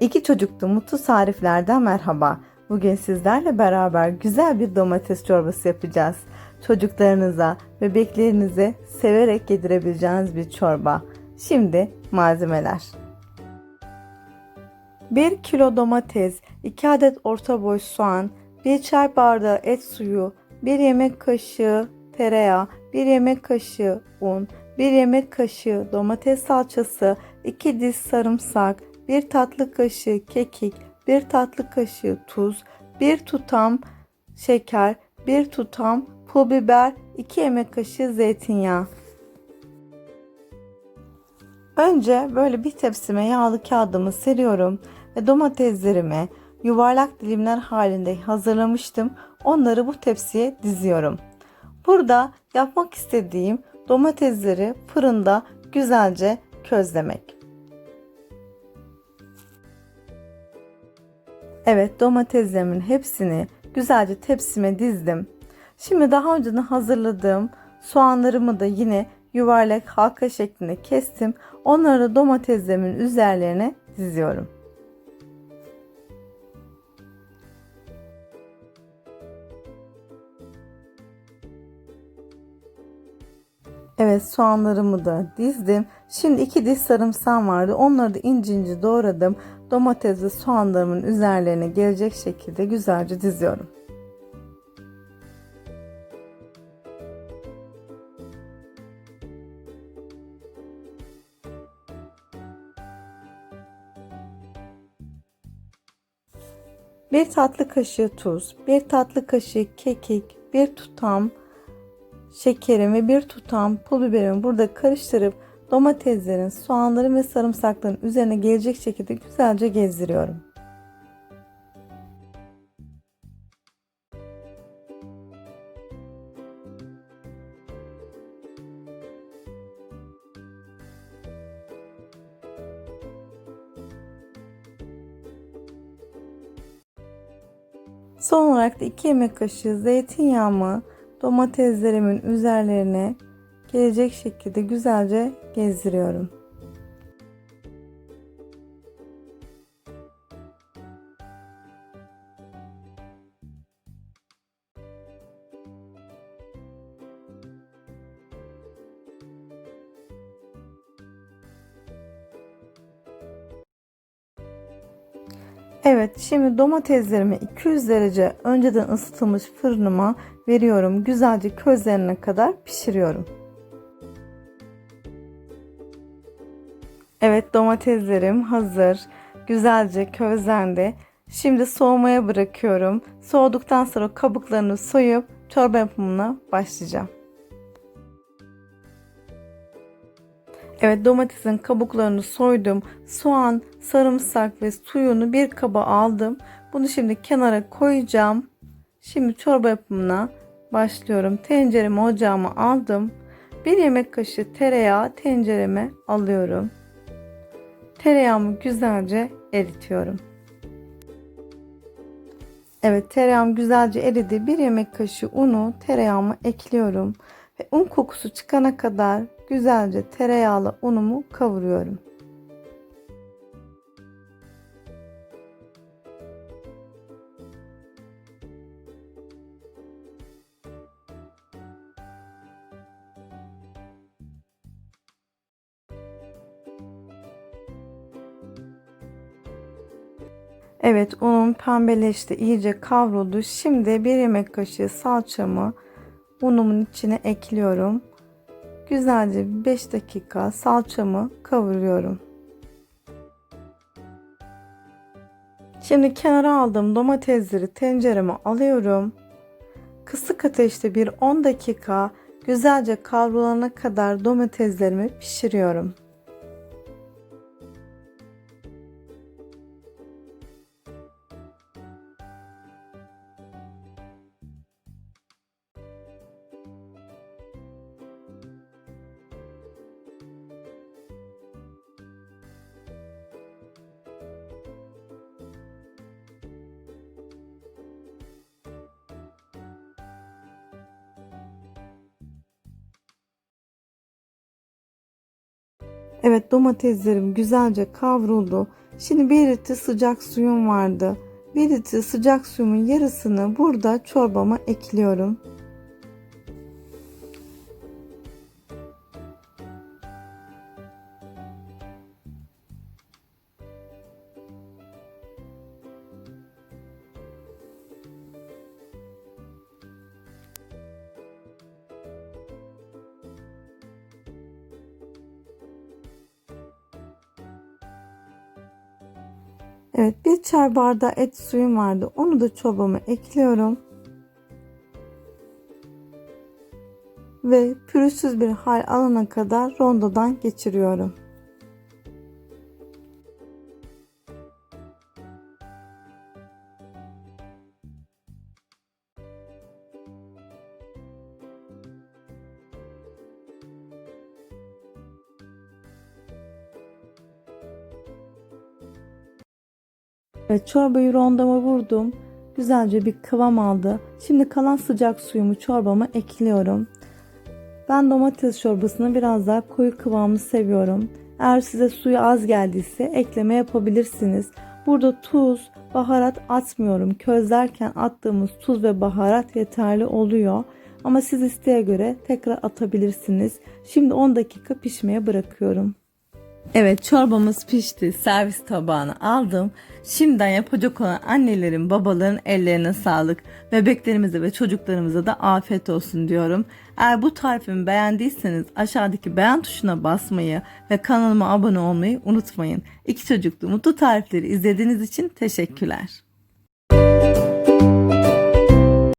İki çocuklu mutlu tariflerden merhaba. Bugün sizlerle beraber güzel bir domates çorbası yapacağız. Çocuklarınıza, bebeklerinize severek yedirebileceğiniz bir çorba. Şimdi malzemeler. 1 kilo domates, 2 adet orta boy soğan, 1 çay bardağı et suyu, 1 yemek kaşığı tereyağı, 1 yemek kaşığı un, 1 yemek kaşığı domates salçası, 2 diş sarımsak, 1 tatlı kaşığı kekik, 1 tatlı kaşığı tuz, 1 tutam şeker, 1 tutam pul biber, 2 yemek kaşığı zeytinyağı. Önce böyle bir tepsime yağlı kağıdımı seriyorum ve domateslerimi yuvarlak dilimler halinde hazırlamıştım. Onları bu tepsiye diziyorum. Burada yapmak istediğim domatesleri fırında güzelce közlemek. Evet domateslerimin hepsini güzelce tepsime dizdim. Şimdi daha önceden hazırladığım soğanlarımı da yine yuvarlak halka şeklinde kestim. Onları da domateslerimin üzerlerine diziyorum. Evet soğanlarımı da dizdim. Şimdi iki diş sarımsağım vardı. Onları da ince ince doğradım. Domates ve soğanlarımın üzerlerine gelecek şekilde güzelce diziyorum. Bir tatlı kaşığı tuz, bir tatlı kaşığı kekik, bir tutam şekerimi, bir tutam pul biberimi burada karıştırıp domateslerin, soğanların ve sarımsakların üzerine gelecek şekilde güzelce gezdiriyorum. Son olarak da 2 yemek kaşığı zeytinyağımı domateslerimin üzerlerine gelecek şekilde güzelce gezdiriyorum. Evet, şimdi domateslerimi 200 derece önceden ısıtılmış fırınıma veriyorum. Güzelce közlerine kadar pişiriyorum. Evet, domateslerim hazır. Güzelce közlendi. Şimdi soğumaya bırakıyorum. Soğuduktan sonra kabuklarını soyup çorba yapımına başlayacağım. Evet domatesin kabuklarını soydum. Soğan, sarımsak ve suyunu bir kaba aldım. Bunu şimdi kenara koyacağım. Şimdi çorba yapımına başlıyorum. Tenceremi ocağıma aldım. Bir yemek kaşığı tereyağı tencereme alıyorum. Tereyağımı güzelce eritiyorum. Evet tereyağım güzelce eridi. Bir yemek kaşığı unu tereyağıma ekliyorum. Ve un kokusu çıkana kadar güzelce tereyağlı unumu kavuruyorum. Evet unum pembeleşti iyice kavruldu. Şimdi bir yemek kaşığı salçamı unumun içine ekliyorum. Güzelce 5 dakika salçamı kavuruyorum. Şimdi kenara aldığım domatesleri tencereme alıyorum. Kısık ateşte bir 10 dakika güzelce kavrulana kadar domateslerimi pişiriyorum. Evet domateslerim güzelce kavruldu. Şimdi bir litre sıcak suyum vardı. Bir litre sıcak suyumun yarısını burada çorbama ekliyorum. Evet bir çay bardağı et suyum vardı. Onu da çorbama ekliyorum. Ve pürüzsüz bir hal alana kadar rondodan geçiriyorum. Evet çorbayı rondama vurdum. Güzelce bir kıvam aldı. Şimdi kalan sıcak suyumu çorbama ekliyorum. Ben domates çorbasını biraz daha koyu kıvamlı seviyorum. Eğer size suyu az geldiyse ekleme yapabilirsiniz. Burada tuz, baharat atmıyorum. Közlerken attığımız tuz ve baharat yeterli oluyor. Ama siz isteğe göre tekrar atabilirsiniz. Şimdi 10 dakika pişmeye bırakıyorum. Evet çorbamız pişti. Servis tabağına aldım. Şimdiden yapacak olan annelerin, babaların ellerine sağlık. Bebeklerimize ve çocuklarımıza da afiyet olsun diyorum. Eğer bu tarifimi beğendiyseniz aşağıdaki beğen tuşuna basmayı ve kanalıma abone olmayı unutmayın. İki çocuklu mutlu tarifleri izlediğiniz için teşekkürler.